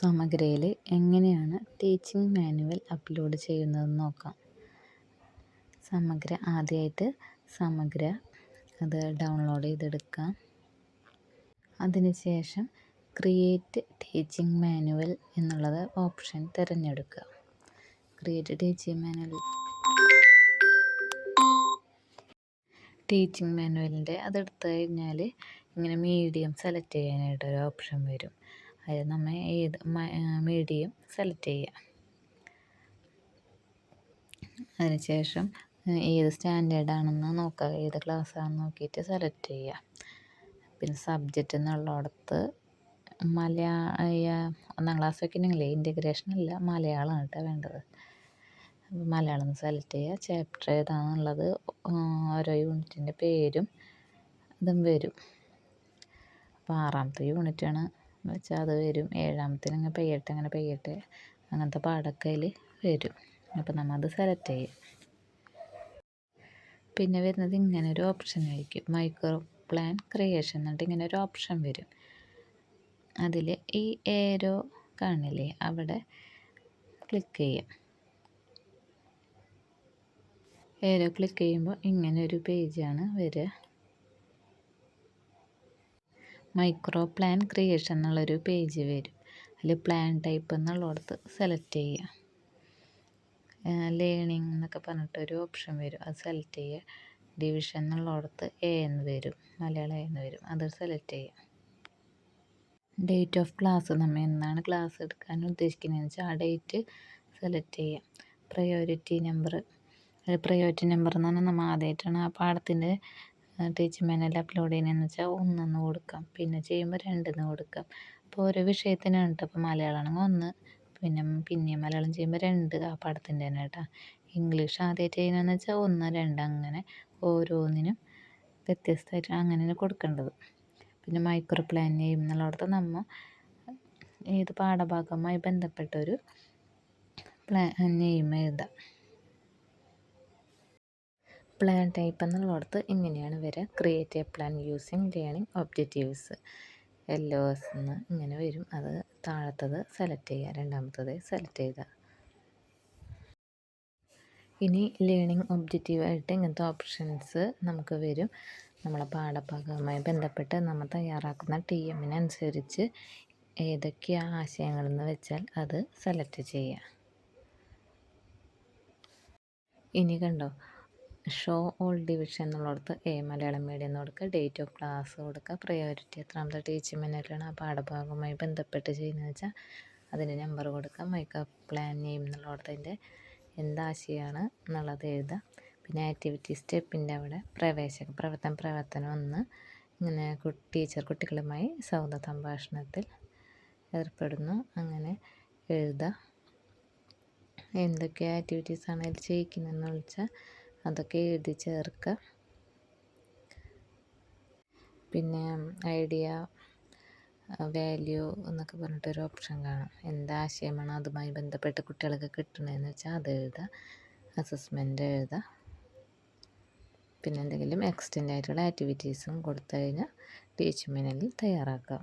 സമഗ്രയിൽ എങ്ങനെയാണ് teaching manual upload ചെയ്യുന്നതെന്ന് നോക്കാം. സമഗ്ര ആദ്യമായിട്ട് സമഗ്ര അത് ഡൗൺലോഡ് ചെയ്തെടുക്കാം. അതിനുശേഷം ക്രിയേറ്റ് ടീച്ചിങ് മാനുവൽ എന്നുള്ളത് ഓപ്ഷൻ തിരഞ്ഞെടുക്കുക. Create teaching manual. ടീച്ചിങ് മാനുവലിന്റെ അതെടുത്തു കഴിഞ്ഞാൽ ഇങ്ങനെ മീഡിയം സെലക്ട് ചെയ്യാനായിട്ടൊരു ഓപ്ഷൻ വരും. അതിൽ നമ്മൾ ഏത് മീഡിയം സെലക്ട് ചെയ്യുക അതിനുശേഷം ഏത് സ്റ്റാൻഡേർഡാണെന്ന് നോക്കുക ഏത് ക്ലാസ് ആണെന്ന് നോക്കിയിട്ട് സെലക്ട് ചെയ്യുക പിന്നെ സബ്ജക്റ്റ് എന്നുള്ളിടത്ത് മലയാള ഒന്നാം ക്ലാസ് വെക്കണമെങ്കിലേ ഇന്റഗ്രേഷൻ അല്ല മലയാളമാണ് കേട്ടോ വേണ്ടത്. മലയാളം സെലക്ട് ചെയ്യുക ചാപ്റ്റർ ഏതാണെന്നുള്ളത് ഓരോ യൂണിറ്റിന്റെ പേരും ഇതും വരും. അപ്പോൾ ആറാമത്തെ യൂണിറ്റാണ് വെച്ചാൽ അത് വരും. ഏഴാമത്തേന് അങ്ങനെ പെയ്യട്ടെ അങ്ങനെ പെയ്യട്ടെ. അങ്ങനത്തെ പാടൊക്കെ അതിൽ വരും. അപ്പോൾ അത് സെലക്ട് ചെയ്യും. പിന്നെ വരുന്നത് ഇങ്ങനെ ഒരു ഓപ്ഷൻ ആയിരിക്കും. മൈക്രോ പ്ലാൻ ക്രിയേഷൻ എന്നിട്ട് ഇങ്ങനെ ഒരു ഓപ്ഷൻ വരും. അതിൽ ഈ ഏരോ കാണില്ലേ അവിടെ ക്ലിക്ക് ചെയ്യാം. ഏരോ ക്ലിക്ക് ചെയ്യുമ്പോൾ ഇങ്ങനെ ഒരു പേജാണ് വരിക. മൈക്രോ പ്ലാൻ ക്രിയേഷൻ എന്നുള്ളൊരു പേജ് വരും. അതിൽ പ്ലാൻ ടൈപ്പ് എന്നുള്ളടത്ത് സെലക്ട് ചെയ്യുക. ലേണിംഗ് എന്നൊക്കെ പറഞ്ഞിട്ടൊരു ഓപ്ഷൻ വരും. അത് സെലക്ട് ചെയ്യുക. ഡിവിഷൻ എന്നുള്ളടത്ത് എ എന്ന് വരും. മലയാളം എന്ന് വരും. അത് സെലക്ട് ചെയ്യുക. ഡേറ്റ് ഓഫ് ക്ലാസ് നമ്മൾ എന്നാണ് ക്ലാസ് എടുക്കാൻ ഉദ്ദേശിക്കുന്നതെന്ന് വെച്ചാൽ ആ ഡേറ്റ് സെലക്ട് ചെയ്യുക. Priority number. പ്രയോരിറ്റി നമ്പർ എന്ന് പറഞ്ഞാൽ നമ്മൾ ആദ്യമായിട്ടാണ് ആ പാഠത്തിന്റെ ടീച്ചിങ് മാനുവൽ അപ്ലോഡ് ചെയ്യുന്നതെന്ന് വെച്ചാൽ ഒന്നെന്ന് കൊടുക്കാം. പിന്നെ ചെയ്യുമ്പോൾ രണ്ടെന്ന് കൊടുക്കാം. അപ്പോൾ ഓരോ വിഷയത്തിനാണ് കേട്ടോ ഇപ്പോൾ മലയാളമാണെങ്കിൽ ഒന്ന് പിന്നെ പിന്നെ മലയാളം ചെയ്യുമ്പോൾ രണ്ട് ആ പാഠത്തിന്റെ തന്നെ കേട്ടോ ഇംഗ്ലീഷ് ആദ്യമായിട്ട് ചെയ്യുന്നതെന്ന് വെച്ചാൽ ഒന്ന് രണ്ട് അങ്ങനെ ഓരോന്നിനും വ്യത്യസ്തമായിട്ട് അങ്ങനെ കൊടുക്കേണ്ടത്. പിന്നെ മൈക്രോ പ്ലാൻ ചെയ്യും എന്നുള്ളിടത്ത് നമ്മൾ ഏത് പാഠഭാഗവുമായി ബന്ധപ്പെട്ടൊരു പ്ലാൻ നെയിം എഴുതാം. പ്ലാൻ ടൈപ്പ് എന്നുള്ളടത്ത് ഇങ്ങനെയാണ് വരിക create a plan using learning objectives L O S എന്ന് ഇങ്ങനെ വരും. അത് താഴത്തത് സെലക്ട് ചെയ്യുക. രണ്ടാമത്തത് സെലക്ട് ചെയ്യുക ഇനി ലേണിംഗ് ഒബ്ജക്റ്റീവായിട്ട് ഇങ്ങനത്തെ ഓപ്ഷൻസ് നമുക്ക് വരും. നമ്മളെ പാഠഭാഗവുമായി ബന്ധപ്പെട്ട് നമ്മൾ തയ്യാറാക്കുന്ന ടി എമ്മിനനുസരിച്ച് ഏതൊക്കെയാണ് ആശയങ്ങളെന്ന് വെച്ചാൽ അത് സെലക്ട് ചെയ്യുക. ഇനി കണ്ടോ? ഷോ ഓൾ ഡിവിഷൻ എന്നുള്ളിടത്ത് എ മലയാളം മീഡിയം എന്ന് കൊടുക്കുക. ഡേറ്റ് ഓഫ് ക്ലാസ് കൊടുക്കുക. പ്രയോറിറ്റി എത്രാമത്തെ ടീച്ചിങ് മിനിറ്റിലാണ് ആ പാഠഭാഗവുമായി ബന്ധപ്പെട്ട് ചെയ്യുന്നത് വെച്ചാൽ അതിന്റെ നമ്പർ കൊടുക്കുക. മേക്കപ്പ് പ്ലാൻ നെയിം എന്നുള്ളിടത്ത് അതിന്റെ എന്താശയമാണ് എന്നുള്ളത് എഴുതുക. പിന്നെ ആക്ടിവിറ്റി സ്റ്റെപ്പിന്റെ അവിടെ പ്രവേശക പ്രവർത്തനം പ്രവർത്തനം ഒന്ന്. ഇങ്ങനെ ടീച്ചർ കുട്ടികളുമായി സൗഹൃദ സംഭാഷണത്തിൽ ഏർപ്പെടുന്നു. അങ്ങനെ എഴുതുക. എന്തൊക്കെ ആക്ടിവിറ്റീസാണ് അതിൽ ചെയ്യിക്കുന്നതെന്ന് വെച്ചാൽ അതൊക്കെ എഴുതി ചേർക്കുക. പിന്നെ ഐഡിയ വാല്യൂ എന്നൊക്കെ പറഞ്ഞിട്ടൊരു ഓപ്ഷൻ കാണാം. എന്താശയമാണ് അതുമായി ബന്ധപ്പെട്ട് കുട്ടികൾക്ക് കിട്ടണതെന്ന് വെച്ചാൽ അത് എഴുതുക അസസ്മെന്റ് എഴുതുക. പിന്നെ എന്തെങ്കിലും എക്സ്റ്റെൻഡ് ആയിട്ടുള്ള ആക്ടിവിറ്റീസും കൊടുത്തു കഴിഞ്ഞാൽ ടീച്ചിങ് മിനലിൽ തയ്യാറാക്കാം